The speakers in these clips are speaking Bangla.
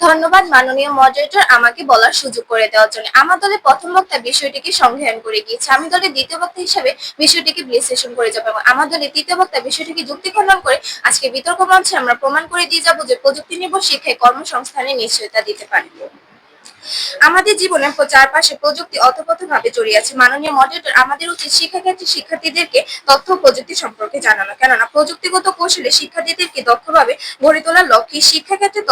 ধন্যবাদ মাননীয় মডারেটর আমাকে বলার সুযোগ করে দেওয়ার জন্য। আমার দলের প্রথম বক্তা বিষয়টিকে সংজ্ঞায়ন করে গিয়েছে। আমি দলের দ্বিতীয় বক্তা হিসেবে বিষয়টিকে বিশ্লেষণ করে যাব এবং আমার দলের তৃতীয় বক্তা বিষয়টিকে যুক্তি খণ্ডন করে আজকে বিতর্ক মঞ্চে আমরা প্রমাণ করে দিয়ে যাব যে প্রযুক্তি নির্ভর শিক্ষায় কর্মসংস্থানের নিশ্চয়তা দিতে পারে। আমাদের জীবনের চারপাশে প্রযুক্তি অতপ্রতভাবে জড়িয়ে আছে। মাননীয় মডারেটর আমাদের উচিত শিক্ষাক্ষেত্রে শিক্ষার্থীদেরকে তথ্য প্রযুক্তি সম্পর্কে জানানো। কেননা, প্রযুক্তিগত কৌশলে শিক্ষার্থীদেরকে দক্ষভাবে গড়ে তোলার লক্ষ্যে শিক্ষাক্ষেত্রে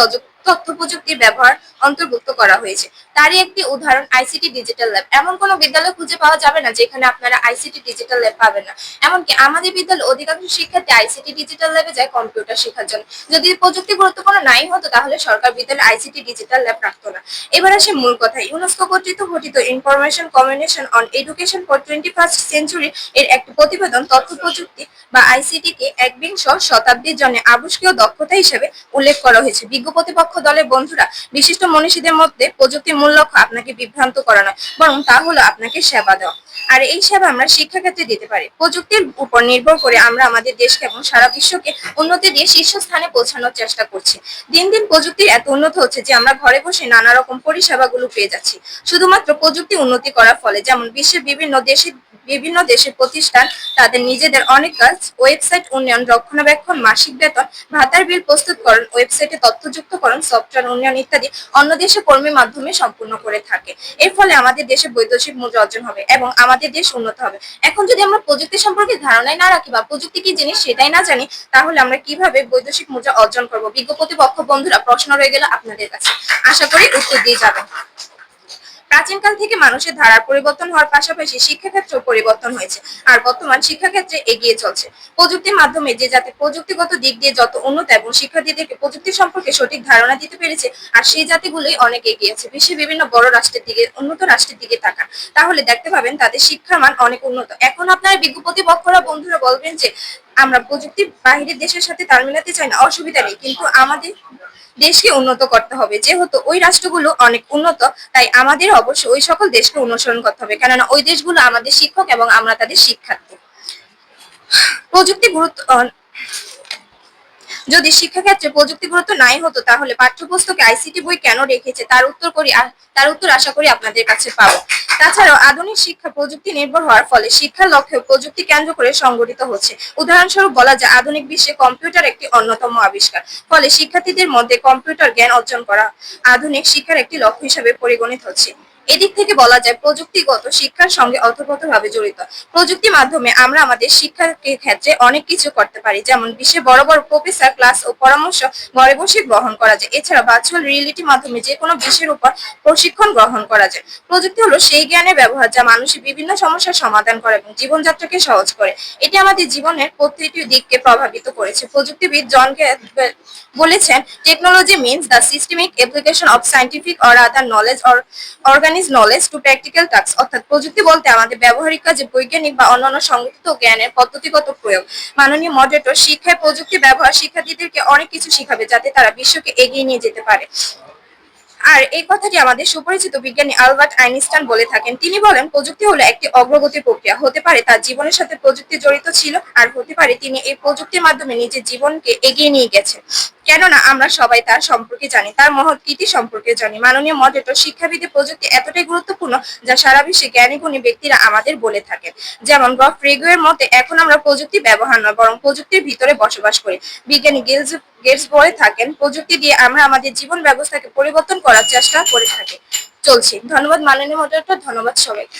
তথ্য প্রযুক্তির ব্যবহার অন্তর্ভুক্ত করা হয়েছে। তারই একটি উদাহরণ আইসিটি ডিজিটাল ল্যাব এমন কোনো বিদ্যালয় খুঁজে পাওয়া যাবে না যেখানে আপনারা আইসিটি ডিজিটাল ল্যাব পাবেন না। এমনকি আমাদের বিদ্যালয়ে অধিকাংশ শিক্ষার্থী আইসিটি ডিজিটাল ল্যাবে যায় কম্পিউটার শেখার জন্য। যদি প্রযুক্তি গুরুত্বপূর্ণ নাই হতো তাহলে সরকার বিদ্যালয়ে আইসিটি ডিজিটাল ল্যাব রাখতো না। এবার আসে মূল কথা ইউনেস্কো কর্তৃক গঠিত information communication on education for twenty first century এর একটি প্রতিবেদন তথ্য প্রযুক্তি বা আইসিটি কে একবিংশ শতাব্দীর জন্য আবশ্যকীয় দক্ষতা হিসেবে উল্লেখ করা হয়েছে। বিজ্ঞ প্রতিপক্ষ দলের বন্ধুরা বিশিষ্ট মনীষীদের মধ্যে প্রযুক্তির মূল লক্ষ্য আপনাকে বিভ্রান্ত করা নয়, বরং তা হলো আপনাকে সেবা দেওয়া। আর এই সেবা আমরা শিক্ষাক্ষেত্রে দিতে পারি। প্রযুক্তির উপর নির্ভর করে আমরা আমাদের দেশকে এবং সারা বিশ্বকে উন্নতি দিয়ে শীর্ষস্থানে পৌঁছানোর চেষ্টা করছি। দিন দিন প্রযুক্তি এত উন্নত হচ্ছে যে আমরা ঘরে বসে নানা রকম পরিষেবাগুলো পেয়ে যাচ্ছি। শুধুমাত্র প্রযুক্তি উন্নতি করার ফলে, যেমন বিশ্বের বিভিন্ন দেশে বিভিন্ন দেশের প্রতিষ্ঠান, তাদের নিজেদের অনেক কাজ, ওয়েবসাইট উন্নয়ন, রক্ষণাবেক্ষণ, মাসিক বেতন, ভাতার বিল প্রস্তুতকরণ, ওয়েবসাইটে তথ্যযুক্তকরণ, সফটওয়্যার উন্নয়ন ইত্যাদি অন্য দেশে কর্মীর মাধ্যমে সম্পূর্ণ করে থাকে। এর ফলে আমাদের দেশে বৈদেশিক মুদ্রা অর্জন হবে এবং আমাদের দেশ উন্নত হবে। এখন যদি আমরা প্রযুক্তি সম্পর্কে ধারণাই না রাখি বা প্রযুক্তি কি জিনিস সেটাই না জানি, তাহলে আমরা কীভাবে বৈদেশিক মুদ্রা অর্জন করব? বিজ্ঞ প্রতিপক্ষ বন্ধুরা, প্রশ্ন রয়ে গেল আপনাদের কাছে। আশা করি উত্তর দিয়ে যাবেন। প্রাচীনকাল থেকে মানুষের ধারার পরিবর্তন হওয়ার পাশাপাশি শিক্ষাক্ষেত্রেও পরিবর্তন হয়েছে। আর বর্তমান শিক্ষাক্ষেত্রে এগিয়ে চলছে। প্রযুক্তির মাধ্যমে যে যাতে প্রযুক্তিগত দিক দিয়ে যত উন্নত এবং শিক্ষার্থীদেরকে প্রযুক্তি সম্পর্কে সঠিক ধারণা দিতে পেরেছে, আর সেই জাতিগুলোই অনেক এগিয়ে আছে। বিশ্বের বিভিন্ন বড় রাষ্ট্রের দিকে, উন্নত রাষ্ট্রের দিকে তাকান। তাহলে দেখতে পাবেন তাদের শিক্ষার মান অনেক উন্নত। এখন আপনারা বিজ্ঞপতি প্রতিপক্ষরা বন্ধুরা বলবেন যে, আমরা প্রযুক্তি বাহিরের দেশের সাথে তাল মিলাতে চাই না, অসুবিধা নেই। কিন্তু আমাদের দেশকে উন্নত করতে হবে। যেহেতু ওই রাষ্ট্রগুলো অনেক উন্নত, তাই আমাদের অবশ্যই ওই সকল দেশকে অনুসরণ করতে হবে। কেননা ওই দেশগুলো আমাদের শিক্ষক এবং আমরা তাদের শিক্ষার্থী। প্রযুক্তি গুরুত্ব যদি শিক্ষাক্ষেত্রে প্রযুক্তি গুরুত্ব নাই হতো, তাহলে পাঠ্যপুস্তকে আইসিটি বই কেন রেখেছে? তার উত্তর করি তার উত্তর আশা করি আপনাদের কাছে পাবো। তাছাড়াও আধুনিক শিক্ষা প্রযুক্তি নির্ভর হওয়ার ফলে শিক্ষার লক্ষ্যে প্রযুক্তি কেন্দ্র করে সংগঠিত হচ্ছে। উদাহরণস্বরূপ বলা যায়, আধুনিক বিশ্বে কম্পিউটার একটি অন্যতম আবিষ্কার। ফলে শিক্ষার্থীদের মধ্যে কম্পিউটার জ্ঞান অর্জন করা আধুনিক শিক্ষার একটি লক্ষ্য হিসেবে পরিগণিত হচ্ছে। এদিক থেকে বলা যায় প্রযুক্তিগত শিক্ষার সঙ্গে অতপ্রতভাবে জড়িত। প্রযুক্তির মাধ্যমে আমরা আমাদের শিক্ষার ক্ষেত্রে অনেক কিছু করতে পারি। যেমন বিশ্বে বড় বড় প্রফেসর ক্লাস ও পরামর্শ ঘরে বসে গ্রহণ করা যায়। এছাড়া ভার্চুয়াল রিয়েলিটির মাধ্যমে যে কোনো বিষয়ের উপর প্রশিক্ষণ গ্রহণ করা যায়। প্রযুক্তি হলো সেই জ্ঞানের ব্যবহার যা মানুষের বিভিন্ন সমস্যার সমাধান করে এবং জীবনযাত্রাকে সহজ করে। এটি আমাদের জীবনের প্রতিটি দিককে প্রভাবিত করেছে। প্রযুক্তিবিদ জন বলেছেন technology means the systemic application of scientific or other knowledge or organise knowledge to practical task অর্থাৎ প্রযুক্তি বলতে আমাদের ব্যবহারিক কাজে বৈজ্ঞানিক বা অন্যান্য সংগঠিত জ্ঞানের পদ্ধতিগত প্রয়োগ। মাননীয় মডারেটর শিক্ষায় প্রযুক্তি ব্যবহার শিক্ষার্থীদেরকে অনেক কিছু শিখাবে যাতে তারা বিশ্বকে এগিয়ে নিয়ে যেতে পারে। আর এই কথাটি আমাদের সুপরিচিত বিজ্ঞানী আলবার্ট আইনস্টাইন বলে থাকেন। তিনি বলেন, প্রযুক্তি হলো একটি অগ্রগতির প্রক্রিয়া। হতে পারে তার জীবনের সাথে প্রযুক্তি জড়িত ছিল, আর হতে পারে তিনি এই প্রযুক্তির মাধ্যমে নিজের জীবনকে এগিয়ে নিয়ে গেছেন। কেননা আমরা সবাই তার সম্পর্কে জানি, তার মহৎ কীর্তি সম্পর্কে জানি। মাননীয় মডারেটর শিক্ষাবিদে প্রযুক্তি এতটাই গুরুত্বপূর্ণ যা সারা বিশ্বে জ্ঞানী গুণী ব্যক্তিরা আমাদের বলে থাকেন। যেমন রফ রেগুয়ের মতে, এখন আমরা প্রযুক্তি ব্যবহার নয়, বরং প্রযুক্তির ভিতরে বসবাস করি। বিজ্ঞানী গেলস, গেটস বলে থাকেন, প্রযুক্তি দিয়ে আমরা আমাদের জীবন ব্যবস্থাকে পরিবর্তন করার চেষ্টা করে থাকি। চলছি। ধন্যবাদ মাননীয় মডারেটর ধন্যবাদ সবাইকে।